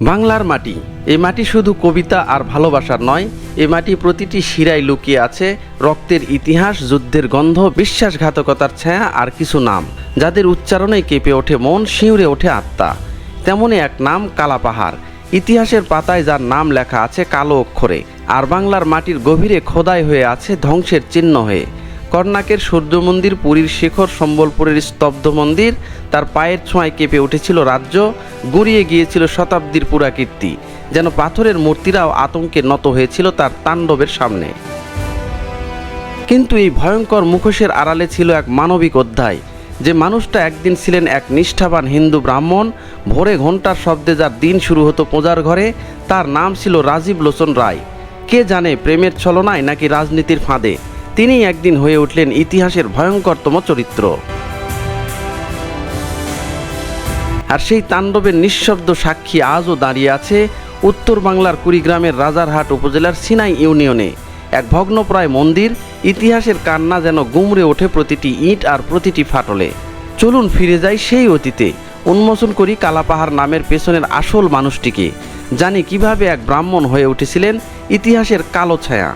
বাংলার মাটি। এই মাটি শুধু কবিতা আর ভালোবাসার নয়, এ মাটি প্রতিটি শিরায় লুকিয়ে আছে রক্তের ইতিহাস, যুদ্ধের গন্ধ, বিশ্বাসঘাতকতার ছায়া আর কিছু নাম, যাদের উচ্চারণে কেঁপে ওঠে মন, শিউরে ওঠে আত্মা। তেমনই এক নাম কালাপাহাড় ইতিহাসের পাতায় যার নাম লেখা আছে কালো অক্ষরে, আর বাংলার মাটির গভীরে খোদাই হয়ে আছে ধ্বংসের চিহ্ন হয়ে। কর্ণাকের সূর্য মন্দির পুরীর শেখর সম্বলপুরের স্তব্ধ মন্দির, তার পায়ের ছোঁয়ায় কেঁপে উঠেছিল রাজ্য, গড়িয়ে গিয়েছিল শতাব্দীর পুরাকীর্তি। যেন পাথরের মূর্তিরাও আতঙ্কে নত হয়েছিল তার তাণ্ডবের সামনে। কিন্তু এই ভয়ঙ্কর মুখোশের আড়ালে ছিল এক মানবিক অধ্যায়। যে মানুষটা একদিন ছিলেন এক নিষ্ঠাবান হিন্দু ব্রাহ্মণ, ভোরে ঘণ্টার শব্দে যার দিন শুরু হতো পূজার ঘরে, তার নাম ছিল রাজীব লোচন রায়। কে জানে প্রেমের ছলনায় নাকি রাজনীতির ফাঁদে। তিনিই একদিন হয়ে উঠলেন ইতিহাসের ভয়ঙ্করতম চরিত্র। আর সেই তাণ্ডবের নিঃশব্দ সাক্ষী আজও দাঁড়িয়ে আছে উত্তর বাংলার কুড়িগ্রামের রাজারহাট উপজেলার সিনাই ইউনিয়নে। এক ভগ্নপ্রায় মন্দির, ইতিহাসের কান্না যেন গুমড়ে ওঠে প্রতিটি ইট আর প্রতিটি ফাটলে। চলুন ফিরে যাই সেই অতীতে। উন্মোচন করি কালাপাহাড় নামের পেছনের আসল মানুষটিকে। জানি কীভাবে এক ব্রাহ্মণ হয়ে উঠেছিলেন ইতিহাসের কালো ছায়া।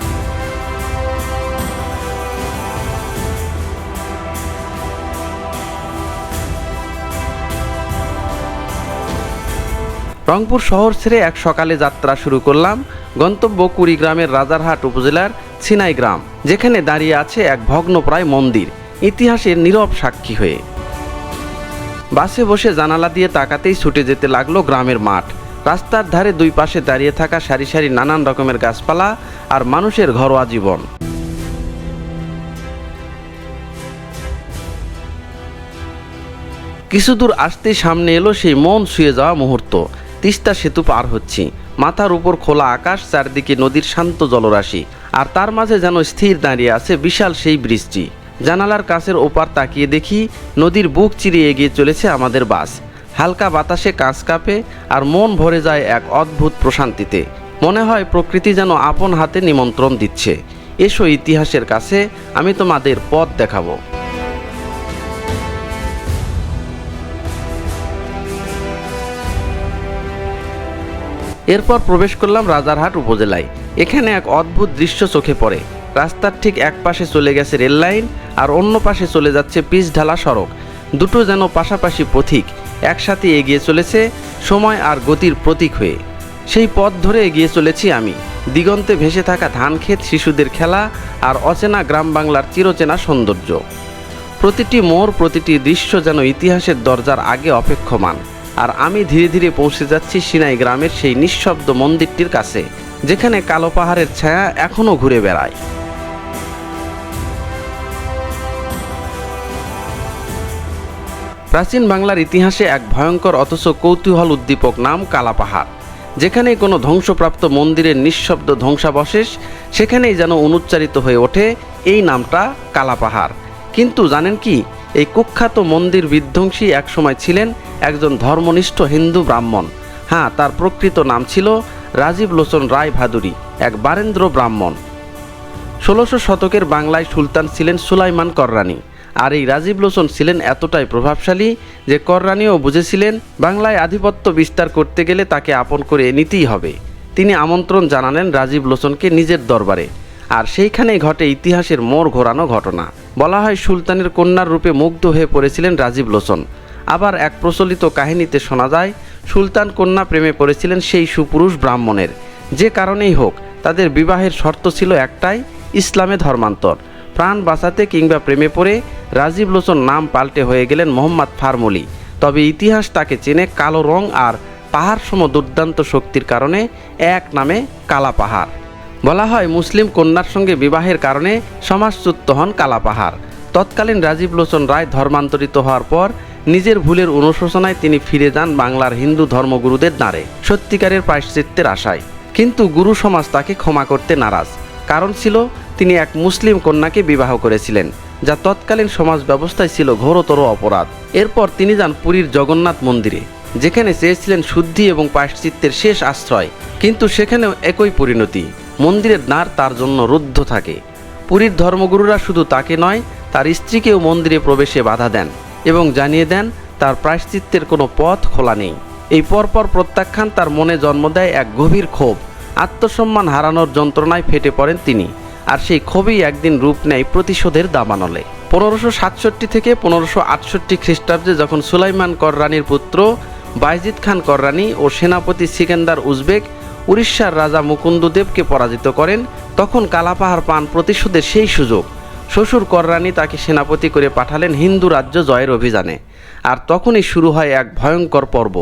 রংপুর শহর ছেড়ে এক সকালে যাত্রা শুরু করলাম গন্তব্য কুড়িগ্রামের রাজারহাট উপজেলার ছিনাই গ্রাম, যেখানে দাঁড়িয়ে আছে এক ভগ্নপ্রায় মন্দির, ইতিহাসের নীরব সাক্ষী হয়ে। বাসে বসে জানালা দিয়ে তাকাতেই ছুটে যেতে লাগল গ্রামের মাঠ। রাস্তার ধারে দুই পাশে দাঁড়িয়ে থাকা সারি সারি নানান রকমের গাছপালা আর মানুষের ঘরোয়া জীবন। কিছু দূর আসতেই সামনে এলো সেই মন ছুঁয়ে যাওয়া মুহূর্ত। তিস্তা সেতু পার হচ্ছি। মাথার উপর খোলা আকাশ, চারদিকে নদীর শান্ত জলরাশি, আর তার মাঝে যেন স্থির দাঁড়িয়ে আছে বিশাল সেই বৃষ্টি। জানালার কাছের ওপার তাকিয়ে দেখি নদীর বুক চিরিয়ে এগিয়ে চলেছে আমাদের বাস। হালকা বাতাসে কাঁচ কাঁপে আর মন ভরে যায় এক অদ্ভুত প্রশান্তিতে। মনে হয় প্রকৃতি যেন আপন হাতে নিমন্ত্রণ দিচ্ছে। এসো ইতিহাসের কাছে, আমি তোমাদের পথ দেখাবো। এরপর প্রবেশ করলাম রাজারহাট উপজেলায়। এখানে এক অদ্ভুত দৃশ্য চোখে পড়ে। রাস্তার ঠিক এক পাশে চলে গেছে রেল লাইন, আর অন্য পাশে চলে যাচ্ছে পিচ ঢালা সড়ক। দুটো যেন পাশাপাশি পথিক একসাথে এগিয়ে চলেছে সময় আর গতির প্রতীক হয়ে। সেই পথ ধরে এগিয়ে চলেছি আমি। দিগন্তে ভেসে থাকা ধানক্ষেত শিশুদের খেলা আর অচেনা গ্রাম বাংলার চিরচেনা সৌন্দর্য। প্রতিটি মোড়, প্রতিটি দৃশ্য যেন ইতিহাসের দরজার আগে অপেক্ষমান। আর আমি ধীরে ধীরে পৌঁছে যাচ্ছি সিনাই গ্রামের সেই নিঃশব্দ মন্দিরটির কাছে, যেখানে কালো পাহাড়ের ছায়া এখনও ঘুরে বেড়ায়। প্রাচীন বাংলার ইতিহাসে এক ভয়ঙ্কর অথচ কৌতূহল উদ্দীপক নাম কালাপাহাড় যেখানেই কোনো ধ্বংসপ্রাপ্ত মন্দিরের নিঃশব্দ ধ্বংসাবশেষ, সেখানেই যেন অনুচ্চারিত হয়ে ওঠে এই নামটা কালাপাহাড় কিন্তু জানেন কি এই কুখ্যাত মন্দির বিধ্বংসী একসময় ছিলেন একজন ধর্মনিষ্ঠ হিন্দু ব্রাহ্মণ। হ্যাঁ তার প্রকৃত নাম ছিল রাজীব লোচন রায় ভাদুরী, এক বারেন্দ্র ব্রাহ্মণ। ষোলোশো শতকের বাংলায় সুলতান ছিলেন সুলাইমান কররানী, আর এই রাজীব লোচন ছিলেন এতটাই প্রভাবশালী যে কররানীও বুঝেছিলেন, বাংলায় আধিপত্য বিস্তার করতে গেলে তাকে আপন করে নিতেই হবে। তিনি আমন্ত্রণ জানালেন রাজীব লোচনকে নিজের দরবারে। আর সেইখানেই ঘটে ইতিহাসের মোড় ঘোরানো ঘটনা। বলা হয় সুলতানের কন্যার রূপে মুগ্ধ হয়ে পড়েছিলেন রাজীব লোচন। আবার এক প্রচলিত কাহিনীতে শোনা যায়, সুলতান কন্যা প্রেমে পড়েছিলেন সেই সুপুরুষ ব্রাহ্মণের। যে কারণেই হোক, তাদের বিবাহের শর্ত ছিল একটাই, ইসলামে ধর্মান্তর। প্রাণ বাঁচাতে কিংবা প্রেমে পড়ে রাজীব লোচন নাম পাল্টে হয়ে গেলেন মোহাম্মদ ফার্মলি। তবে ইতিহাস তাকে চেনে কালো রং আর পাহাড় সম দুর্দান্ত শক্তির কারণে, এক নামে কালা পাহাড়। বলা হয় মুসলিম কন্যার সঙ্গে বিবাহের কারণে সমাজচ্যুত হন কালা পাহাড় তৎকালীন রাজীব লোচন রায় ধর্মান্তরিত হওয়ার পর নিজের ভুলের অনুশোচনায় তিনি ফিরে যান বাংলার হিন্দু ধর্মগুরুদের দ্বারে সত্যিকারের প্রায়শ্চিত্তের আশায়। কিন্তু গুরু সমাজ তাকে ক্ষমা করতে নারাজ। কারণ ছিল, তিনি এক মুসলিম কন্যাকে বিবাহ করেছিলেন, যা তৎকালীন সমাজ ব্যবস্থায় ছিল ঘোরতর অপরাধ। এরপর তিনি যান পুরীর জগন্নাথ মন্দিরে, যেখানে চেয়েছিলেন শুদ্ধি এবং প্রায়শ্চিত্তের শেষ আশ্রয়, কিন্তু সেখানেও একই পরিণতি। মন্দিরের দ্বার তার জন্য রুদ্ধ থাকে। পুরীর ধর্মগুরুরা শুধু তাকে নয়, তার স্ত্রীকেও মন্দিরে প্রবেশে বাধা দেন এবং জানিয়ে দেন, তার প্রায়শ্চিত্তের কোনো পথ খোলা নেই। এই পরপর প্রত্যাখ্যান তার মনে জন্ম দেয় এক গভীর ক্ষোভ। আত্মসম্মান হারানোর যন্ত্রণায় ফেটে পড়েন তিনি, আর সেই ক্ষোভই একদিন রূপ নেয় প্রতিশোধের দাবানলে। পনেরোশো সাতষট্টি থেকে পনেরোশো আটষট্টি খ্রিস্টাব্দে যখন সুলাইমান কররানির পুত্র বাইজিদ খান কররানি ও সেনাপতি সিকেন্দার উজবেক উড়িষ্যার রাজা মুকুন্দদেবকে পরাজিত করেন। তখন কালাপাহাড় পান প্রতিশোধের সেই সুযোগ। শ্বশুর কররানী তাকে সেনাপতি করে পাঠালেন হিন্দু রাজ্য জয়ের অভিযানে। আর তখনই শুরু হয় এক ভয়ঙ্কর পর্ব।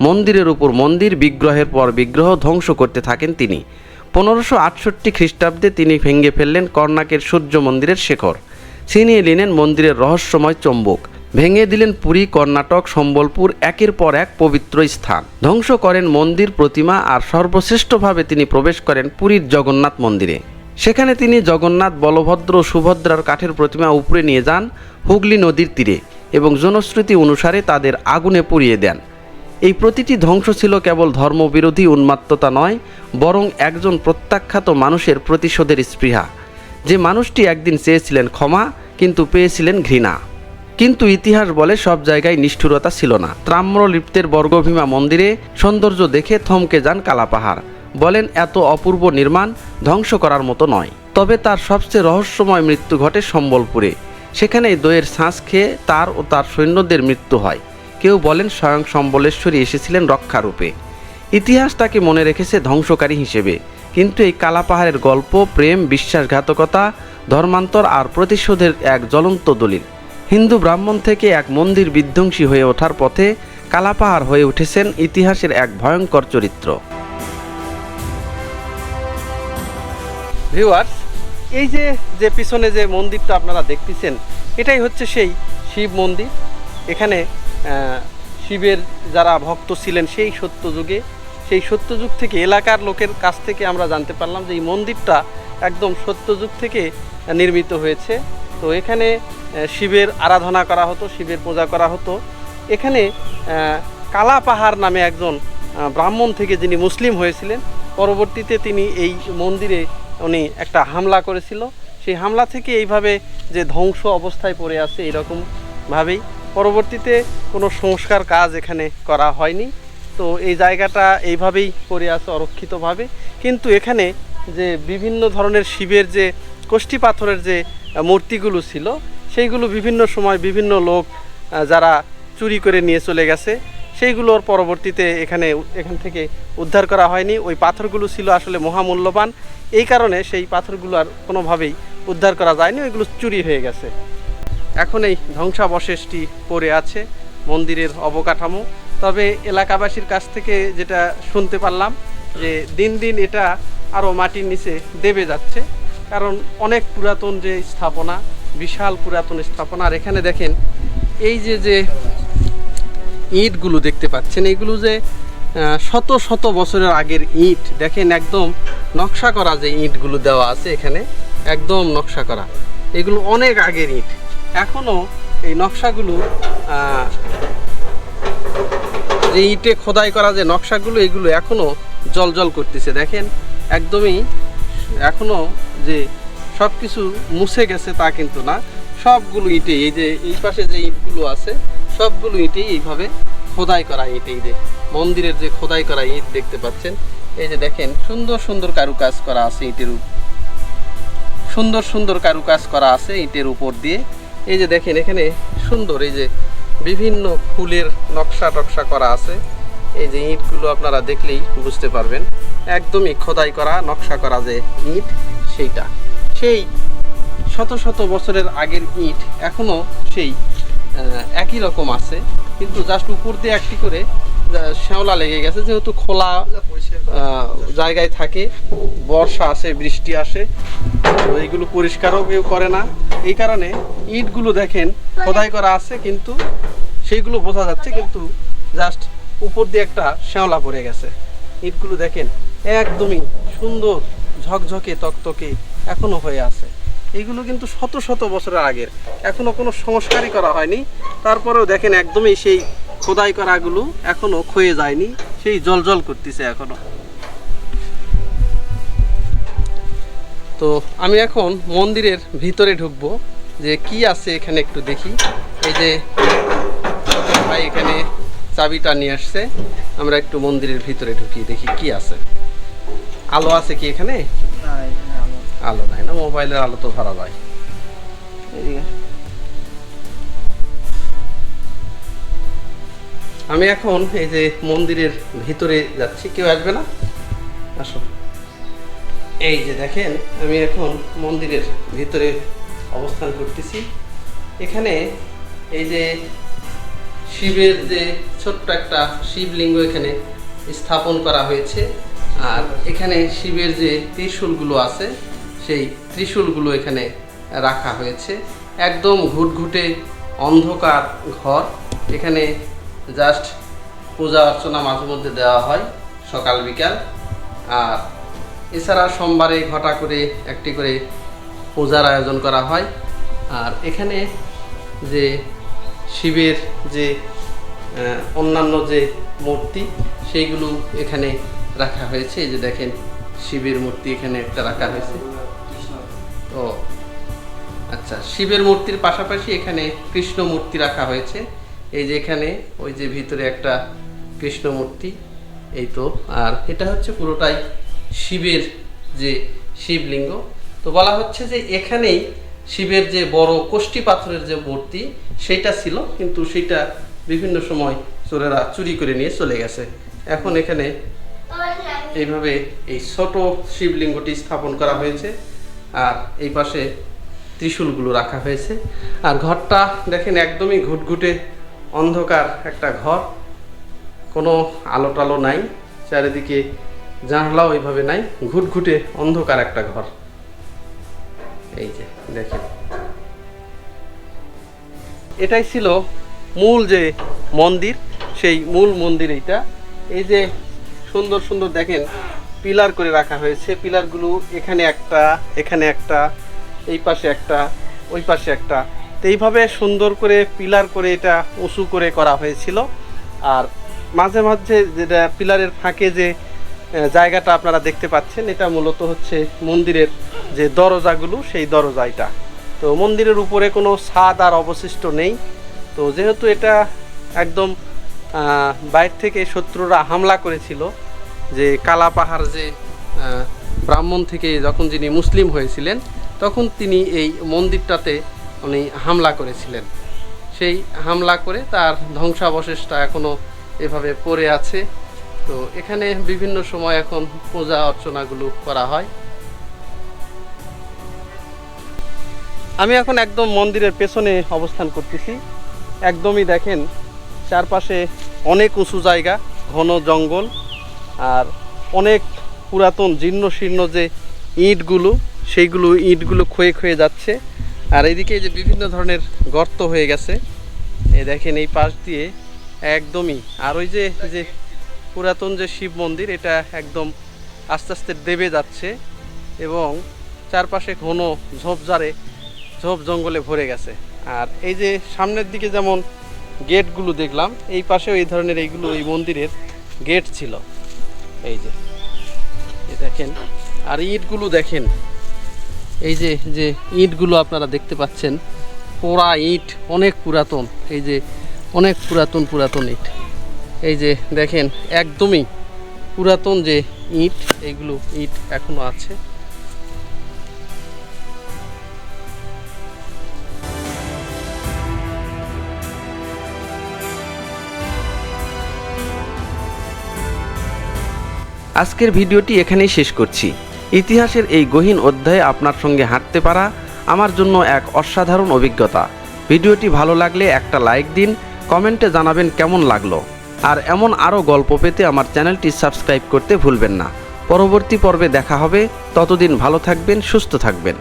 মন্দিরের উপর মন্দির, বিগ্রহের পর বিগ্রহ ধ্বংস করতে থাকেন তিনি। পনেরোশো আটষট্টি খ্রিস্টাব্দে তিনি ভেঙে ফেললেন কর্ণাকের সূর্য মন্দিরের শেখর। ছিনিয়ে নিলেন মন্দিরের রহস্যময় চম্বক। ভেঙে দিলেন পুরী, কর্ণাটক, সম্বলপুর, একের পর এক পবিত্র স্থান। ধ্বংস করেন মন্দির, প্রতিমা আর সর্বশ্রেষ্ঠভাবে তিনি প্রবেশ করেন পুরীর জগন্নাথ মন্দিরে। সেখানে তিনি জগন্নাথ, বলভদ্র সুভদ্রার কাঠের প্রতিমা উপরে নিয়ে যান হুগলি নদীর তীরে এবং জনশ্রুতি অনুসারে তাদের আগুনে পুড়িয়ে দেন। এই প্রতিটি ধ্বংস ছিল কেবল ধর্মবিরোধী উন্মাত্ততা নয়, বরং একজন প্রত্যাখ্যাত মানুষের প্রতিশোধের স্পৃহা। যে মানুষটি একদিন চেয়েছিলেন ক্ষমা, কিন্তু পেয়েছিলেন ঘৃণা। কিন্তু ইতিহাস বলে সব জায়গায় নিষ্ঠুরতা ছিল না। তাম্রলিপ্তের বর্গভীমা মন্দিরে সৌন্দর্য দেখে থমকে যান কালাপাহাড়। বলেন, এত অপূর্ব নির্মাণ ধ্বংস করার মতো নয়। তবে তার সবচেয়ে রহস্যময় মৃত্যু ঘটে সম্বলপুরে। সেখানেই দইয়ের শ্বাস খেয়ে তার ও তার সৈন্যদের মৃত্যু হয়। কেউ বলেন, স্বয়ং সম্বলেশ্বরী এসেছিলেন রক্ষারূপে। ইতিহাস তাকে মনে রেখেছে ধ্বংসকারী হিসেবে। কিন্তু এই কালাপাহাড়ের গল্প, প্রেম, বিশ্বাসঘাতকতা, ধর্মান্তর আর প্রতিশোধের এক জ্বলন্ত দলিল। হিন্দু ব্রাহ্মণ থেকে এক মন্দির বিধ্বংসী হয়ে ওঠার পথে কালাপাহাড় হয়ে উঠেছেন ইতিহাসের এক ভয়ঙ্কর চরিত্র। এই যে যে পিছনে যে মন্দিরটা আপনারা দেখতেছেন, এটাই হচ্ছে সেই শিব মন্দির। এখানে শিবের যারা ভক্ত ছিলেন সেই সত্যযুগে, সেই সত্যযুগ থেকে এলাকার লোকের কাছ থেকে আমরা জানতে পারলাম যে এই মন্দিরটা একদম সত্যযুগ থেকে নির্মিত হয়েছে। তো এখানে শিবের আরাধনা করা হতো, শিবের পূজা করা হতো। এখানে কালা পাহাড় নামে একজন ব্রাহ্মণ থেকে যিনি মুসলিম হয়েছিলেন, পরবর্তীতে তিনি এই মন্দিরে উনি একটা হামলা করেছিল। সেই হামলা থেকে এইভাবে যে ধ্বংস অবস্থায় পড়ে আছে এরকম ভাবেই। পরবর্তীতে কোনো সংস্কার কাজ এখানে করা হয়নি। তো এই জায়গাটা এইভাবেই পড়ে আছে অরক্ষিতভাবে। কিন্তু এখানে যে বিভিন্ন ধরনের শিবের যে কোষ্ঠী পাথরের যে মূর্তিগুলো ছিল, সেইগুলো বিভিন্ন সময় বিভিন্ন লোক যারা চুরি করে নিয়ে চলে গেছে, সেইগুলোর পরবর্তীতে এখানে এখান থেকে উদ্ধার করা হয়নি। ওই পাথরগুলো ছিল আসলে মহামূল্যবান। এই কারণে সেই পাথরগুলো আর কোনোভাবেই উদ্ধার করা যায়নি, ওইগুলো চুরি হয়ে গেছে। এখন এই ধ্বংসাবশেষটি পড়ে আছে, মন্দিরের অবকাঠামো। তবে এলাকাবাসীর কাছ থেকে যেটা শুনতে পারলাম যে দিন দিন এটা আরও মাটির নিচে দেবে যাচ্ছে। কারণ অনেক পুরাতন যে স্থাপনা, বিশাল পুরাতন স্থাপনা। আর এখানে দেখেন, এই যে যে ইটগুলো দেখতে পাচ্ছেন, এগুলো যে শত শত বছরের আগের ইট। দেখেন একদম নকশা করা যে ইটগুলো দেওয়া আছে এখানে, একদম নকশা করা। এগুলো অনেক আগের ইট। এখনও এই নকশাগুলো যে ইটে খোদাই করা যে নকশাগুলো, এগুলো এখনও জল জল করতেছে। দেখেন একদমই এখনও যে সব কিছু মুছে গেছে তা কিন্তু না। সবগুলো ইটে এই যে এই পাশে যে ইটগুলো আছে, সবগুলো ইটেই এইভাবে খোদাই করা ইট, এই যে মন্দিরের যে খোদাই করা ইট দেখতে পাচ্ছেন। এই যে দেখেন, সুন্দর সুন্দর কারুকাজ করা আছে ইটের সুন্দর সুন্দর কারুকাজ করা আছে ইটের উপর দিয়ে। এই যে দেখেন, এখানে সুন্দর এই যে বিভিন্ন ফুলের নকশা টকশা করা আছে। এই যে ইঁটগুলো আপনারা দেখলেই বুঝতে পারবেন, একদমই খোদাই করা, নকশা করা যে ইট সেইটা। সেই শত শত বছরের আগের ইট এখনও সেই একই রকম আছে, কিন্তু জাস্ট উপর দিয়ে একটি করে শ্যাওলা লেগে গেছে, যেহেতু খোলা জায়গায় থাকে, বর্ষা আসে, বৃষ্টি আসে, তো এইগুলো পরিষ্কারও কেউ করে না। এই কারণে ইটগুলো দেখেন, খোদাই করা আছে, কিন্তু সেইগুলো বোঝা যাচ্ছে, কিন্তু জাস্ট উপর দিয়ে একটা শ্যাওলা পড়ে গেছে। ইটগুলো দেখেন, একদমই সুন্দর, ঝকঝকে, তকতকে এখনও হয়ে আছে। এইগুলো কিন্তু শত শত বছরের আগের। এখনও কোনো সংস্কারই করা হয়নি। তারপরেও দেখেন একদমই সেই খোদাই করাগুলো এখনও ক্ষয়ে যায়নি, সেই জল জল করতেছে এখনও। তো আমি এখন মন্দিরের ভিতরে ঢুকবো, যে কি আছে এখানে একটু দেখি। এই যে, ভাই এখানে চাবিটা নিয়ে আসছে। আমরা একটু মন্দিরের ভিতরে ঢুকি, দেখি কি আছে। আলো আছে কি এখানে? আলো নাই না, মোবাইলের আলো তো ধরা যায়। আমি এখন এই যে মন্দিরের ভিতরে যাচ্ছি, কেউ আসবে না? আসো। এই যে দেখেন, আমি এখন মন্দিরের ভিতরে অবস্থান করতেছি। এখানে এই যে শিবের যে ছোট্ট একটা শিবলিঙ্গ এখানে স্থাপন করা হয়েছে, আর এখানে শিবের যে ত্রিশূলগুলো আছে, সেই ত্রিশূলগুলো এখানে রাখা হয়েছে। একদম ঘুটঘুটে অন্ধকার ঘর। এখানে জাস্ট পূজা অর্চনা মাঝে মধ্যে দেওয়া হয় সকাল বিকাল। আর এছাড়া সোমবারে ঘটা করে একটি করে পূজার আয়োজন করা হয়। আর এখানে যে শিবের যে অন্যান্য যে মূর্তি, সেইগুলো এখানে রাখা হয়েছে। এই যে দেখেন, শিবের মূর্তি এখানে একটা রাখা হয়েছে। ও আচ্ছা শিবের মূর্তির পাশাপাশি এখানে কৃষ্ণ মূর্তি রাখা হয়েছে। এই যে এখানে, ওই যে ভিতরে একটা কৃষ্ণ মূর্তি, এই তো। আর এটা হচ্ছে পুরোটাই শিবের যে শিবলিঙ্গ। তো বলা হচ্ছে যে এখানেই শিবের যে বড় কোষ্ঠী পাথরের যে মূর্তি সেটা ছিল, কিন্তু সেটা বিভিন্ন সময় চোরেরা চুরি করে নিয়ে চলে গেছে। এখন এখানে এইভাবে এই ছোট শিবলিঙ্গটি স্থাপন করা হয়েছে, আর এই পাশে ত্রিশূলগুলো রাখা হয়েছে। আর ঘরটা দেখেন একদমই ঘুটঘুটে অন্ধকার একটা ঘর, কোনো আলো টালো নাই, চারিদিকে জানলাও এইভাবে নাই, ঘুটঘুটে অন্ধকার একটা ঘর। এই যে, দেখেন। এটাই ছিল মূল যে মন্দির, সেই মূল মন্দির এইটা। এই যে সুন্দর সুন্দর দেখেন, পিলার করে রাখা হয়েছে। পিলারগুলো এখানে একটা এখানে একটা, এই পাশে একটা, ওই পাশে একটা। তো এইভাবে সুন্দর করে পিলার করে এটা উঁচু করে করা হয়েছিল। আর মাঝে মাঝে যেটা পিলারের ফাঁকে যে জায়গাটা আপনারা দেখতে পাচ্ছেন। এটা মূলত হচ্ছে মন্দিরের যে দরজাগুলো, সেই দরজা এটা তো মন্দিরের উপরে কোনো ছাদ আর অবশিষ্ট নেই। তো যেহেতু এটা একদম বাইর থেকে শত্রুরা হামলা করেছিল, যে কালা পাহাড় যে ব্রাহ্মণ থেকে যখন যিনি মুসলিম হয়েছিলেন, তখন তিনি এই মন্দিরটাতে উনি হামলা করেছিলেন। সেই হামলা করে তার ধ্বংসাবশেষটা এখনও এভাবে পড়ে আছে। তো এখানে বিভিন্ন সময় এখন পূজা অর্চনাগুলো করা হয়। আমি এখন একদম মন্দিরের পেছনে অবস্থান করতেছি। একদমই দেখেন, চারপাশে অনেক উঁচু জায়গা, ঘন জঙ্গল, আর অনেক পুরাতন জীর্ণ শীর্ণ যে ইঁটগুলো, সেইগুলো ইঁটগুলো ক্ষয়ে ক্ষয়ে যাচ্ছে। আর এইদিকে এই যে বিভিন্ন ধরনের গর্ত হয়ে গেছে। এ দেখেন এই পাশ দিয়ে একদমই। আর ওই যে যে পুরাতন যে শিব মন্দির, এটা একদম আস্তে আস্তে দেবে যাচ্ছে এবং চারপাশে ঘন ঝোপঝাড়ে, ঝোপ জঙ্গলে ভরে গেছে। আর এই যে সামনের দিকে যেমন গেটগুলো দেখলাম, এই পাশেও এই ধরনের এইগুলো, এই মন্দিরের গেট ছিল। এই যে দেখেন, আর ইটগুলো দেখেন। এই যে যে ইটগুলো আপনারা দেখতে পাচ্ছেন, পোড়া ইট, অনেক পুরাতন। এই যে, অনেক পুরাতন পুরাতন ইট। এই যে দেখেন, একদমই পুরাতন যে ইট এইগুলো ইট এখনও আছে। আজকের ভিডিওটি এখানেই শেষ করছি। ইতিহাসের এই গহীন অধ্যায়ে আপনার সঙ্গে হাঁটতে পারা আমার জন্য এক অসাধারণ অভিজ্ঞতা। ভিডিওটি ভালো লাগলে একটা লাইক দিন, কমেন্টে জানাবেন কেমন লাগল। আর এমন আরও গল্প পেতে আমার চ্যানেলটি সাবস্ক্রাইব করতে ভুলবেন না। পরবর্তী পর্বে দেখা হবে। ততদিন ভালো থাকবেন, সুস্থ থাকবেন।